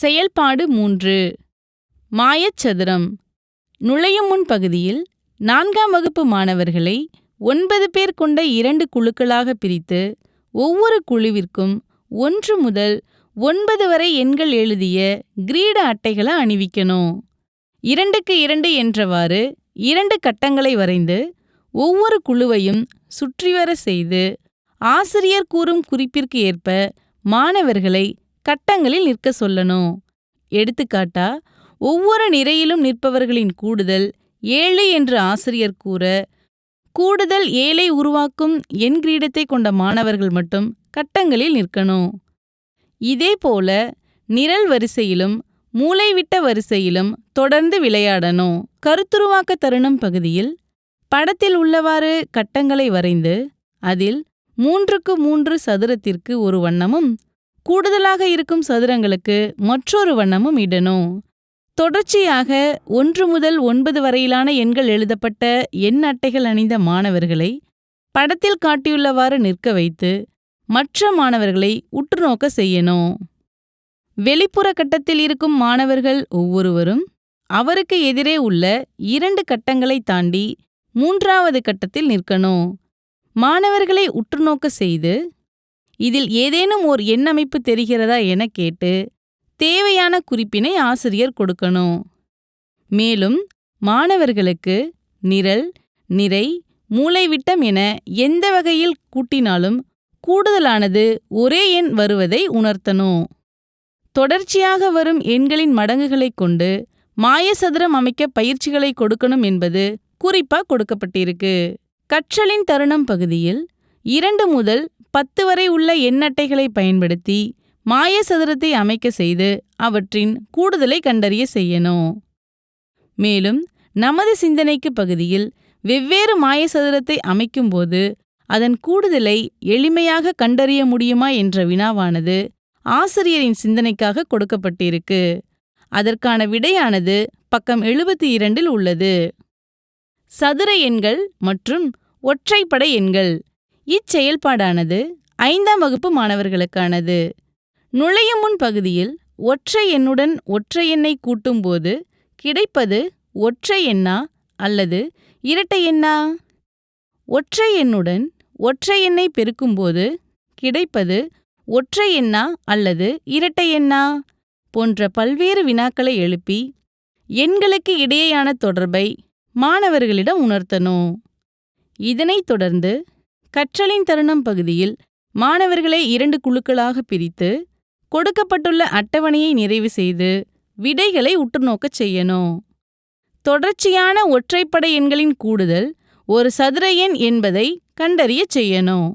செயல்பாடு மூன்று. மாயச்சதுரம். நுழையும் முன் பகுதியில் நான்காம் வகுப்பு மாணவர்களை ஒன்பது பேர் கொண்ட இரண்டு குழுக்களாக பிரித்து ஒவ்வொரு குழுவிற்கும் ஒன்று முதல் ஒன்பது வரை எண்கள் எழுதிய கிரீட அட்டைகளை அணிவிக்கணும். இரண்டுக்கு இரண்டு என்றவாறு இரண்டு கட்டங்களை வரைந்து ஒவ்வொரு குழுவையும் சுற்றிவர செய்து ஆசிரியர் கூறும் குறிப்பிற்கு ஏற்ப மாணவர்களை கட்டங்களில் நிற்க சொல்லணும். எடுத்துக்காட்டா ஒவ்வொரு நிறையிலும் நிற்பவர்களின் கூடுதல் ஏழு என்று ஆசிரியர் கூற கூடுதல் ஏழை உருவாக்கும் என் கிரீடத்தை கொண்ட மாணவர்கள் மட்டும் கட்டங்களில் நிற்கணும். இதேபோல நிரல் வரிசையிலும் மூளைவிட்ட வரிசையிலும் தொடர்ந்து விளையாடணும். கருத்துருவாக்க தருணம் பகுதியில் படத்தில் உள்ளவாறு கட்டங்களை வரைந்து அதில் மூன்றுக்கு மூன்று சதுரத்திற்கு ஒரு வண்ணமும் கூடுதலாக இருக்கும் சதுரங்களுக்கு மற்றொரு வண்ணமும் இடணும். தொடர்ச்சியாக ஒன்று முதல் ஒன்பது வரையிலான எண்கள் எழுதப்பட்ட எண் அட்டைகள் அணிந்த மாணவர்களை படத்தில் காட்டியுள்ளவாறு நிற்க வைத்து மற்ற மாணவர்களை உற்றுநோக்க செய்யணும். வெளிப்புற கட்டத்தில் இருக்கும் மாணவர்கள் ஒவ்வொருவரும் அவருக்கு எதிரே உள்ள இரண்டு கட்டங்களை தாண்டி மூன்றாவது கட்டத்தில் நிற்கணும். மாணவர்களை உற்றுநோக்க செய்து இதில் ஏதேனும் ஓர் எண்ணமைப்பு தெரிகிறதா என கேட்டு தேவையான குறிப்பினை ஆசிரியர் கொடுக்கணும். மேலும் மாணவர்களுக்கு நிரல் நிறை மூளைவிட்டம் என எந்த வகையில் கூட்டினாலும் கூடுதலானது ஒரே எண் வருவதை உணர்த்தணும். தொடர்ச்சியாக வரும் எண்களின் மடங்குகளைக் கொண்டு மாயசதுரம் அமைக்க பயிற்சிகளை கொடுக்கணும் என்பது குறிப்பா கொடுக்கப்பட்டிருக்கு. கற்றலின் தருணம் பகுதியில் இரண்டு முதல் பத்து வரை உள்ள எண்ணட்டைகளை பயன்படுத்தி மாயசதுரத்தை அமைக்க செய்து அவற்றின் கூடுதலை கண்டறிய செய்யணும். மேலும் நமது சிந்தனைக்கு பகுதியில் வெவ்வேறு மாயசதுரத்தை அமைக்கும்போது அதன் கூடுதலை எளிமையாக கண்டறிய முடியுமா என்ற வினாவானது ஆசிரியரின் சிந்தனைக்காக கொடுக்கப்பட்டிருக்கு. அதற்கான விடையானது பக்கம் எழுபத்தி இரண்டில் உள்ளது. சதுர எண்கள் மற்றும் ஒற்றைப்படை எண்கள். இச்செயல்பாடானது ஐந்தாம் வகுப்பு மாணவர்களுக்கானது. நுழையும் முன் பகுதியில் ஒற்றை எண்ணுடன் ஒற்றை எண்ணை கூட்டும்போது கிடைப்பது ஒற்றை எண்ணா அல்லது இரட்டை எண்ணா? ஒற்றை எண்ணுடன் ஒற்றை எண்ணை பெருக்கும்போது கிடைப்பது ஒற்றை எண்ணா அல்லது இரட்டை எண்ணா? போன்ற பல்வேறு வினாக்களை எழுப்பி எண்களுக்கு இடையேயான தொடர்பை மாணவர்களிடம் உணர்த்தணும். இதனைத் தொடர்ந்து கற்றலின் தருணம் பகுதியில் மாணவர்களை இரண்டு குழுக்களாக பிரித்து கொடுக்கப்பட்டுள்ள அட்டவணையை நிறைவு செய்து விடைகளை உற்றுநோக்கச் செய்யணும். தொடர்ச்சியான ஒற்றைப்படை எண்களின் கூடுதல் ஒரு சதுர எண் என்பதை கண்டறியச் செய்யணும்.